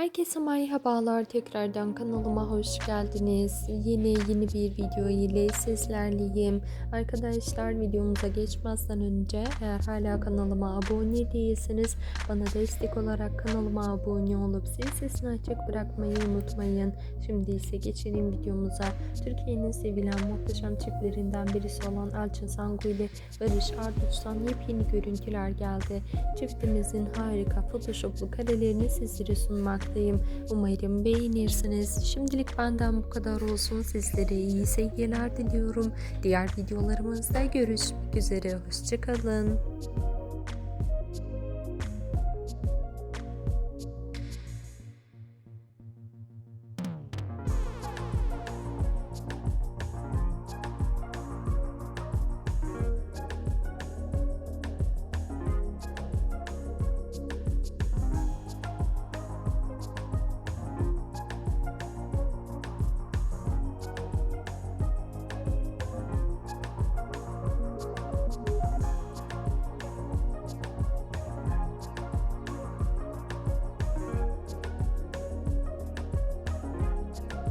Herkese merhabalar tekrardan kanalıma hoş geldiniz. Yine yeni bir video ile sizlerleyim. Arkadaşlar videomuza geçmezden önce eğer hala kanalıma abone değilseniz bana destek olarak kanalıma abone olup zil sesini açık bırakmayı unutmayın. Şimdi ise geçelim videomuza. Türkiye'nin sevilen muhteşem çiftlerinden birisi olan Elçin Sangu ile Barış Arduç'tan yepyeni görüntüler geldi. Çiftimizin harika photoshoplu karelerini sizlere sunmaktayım. Umarım beğenirsiniz. Şimdilik benden bu kadar olsun. Sizlere iyi seyirler diliyorum. Diğer videolarımızda görüşmek üzere. Hoşçakalın.